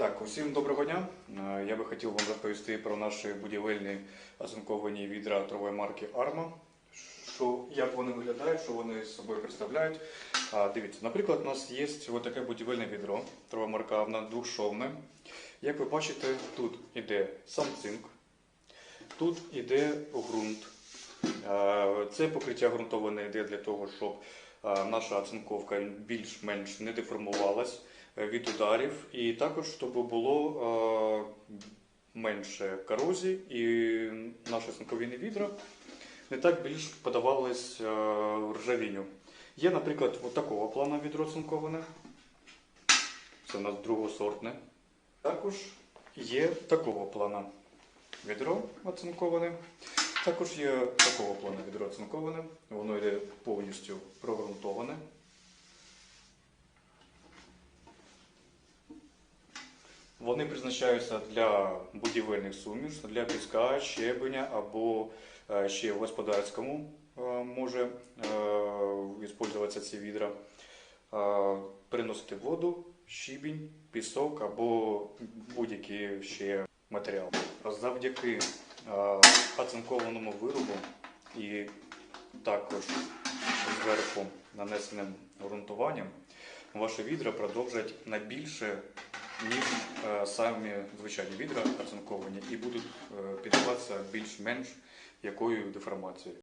Так, усім доброго дня. Е, Я би хотів вам розповісти про наші будівельні оцинковані відра торгової марки Arma. Що, як вони виглядають, що вони з собою представляють. А, дивіться, наприклад, у нас є ось таке будівельне відро, торгова марка Arma, двохшовне. Як ви бачите, тут іде сам цинк, тут іде ґрунт. Е, Це покриття ґрунтоване йде для того, щоб наша оцинковка більш-менш не деформувалась е, від ударів, і також щоб було е, менше корозії, і наші оцинкові відра не так більш подавались е, ржавінню. Є, наприклад, от такого плану відро оцинковане. Це у нас другосортне. Також є такого плана відро оцинковане. Також є такого плану відро оцинковане. Воно йде повністю прогрунтоване. Вони призначаються для будівельних суміш, для піска, щебеня або е, ще в господарському е, може е, використовуватися ці відра. Переносити воду, щебінь, пісок або будь-який ще матеріал. Завдяки оцинкованому виробу і також зверху нанесеним ґрунтуванням ваші відра продовжать на більше, ніж е, самі звичайні відра оцинковані і будуть е, піддаватися більш-менш якою деформацією.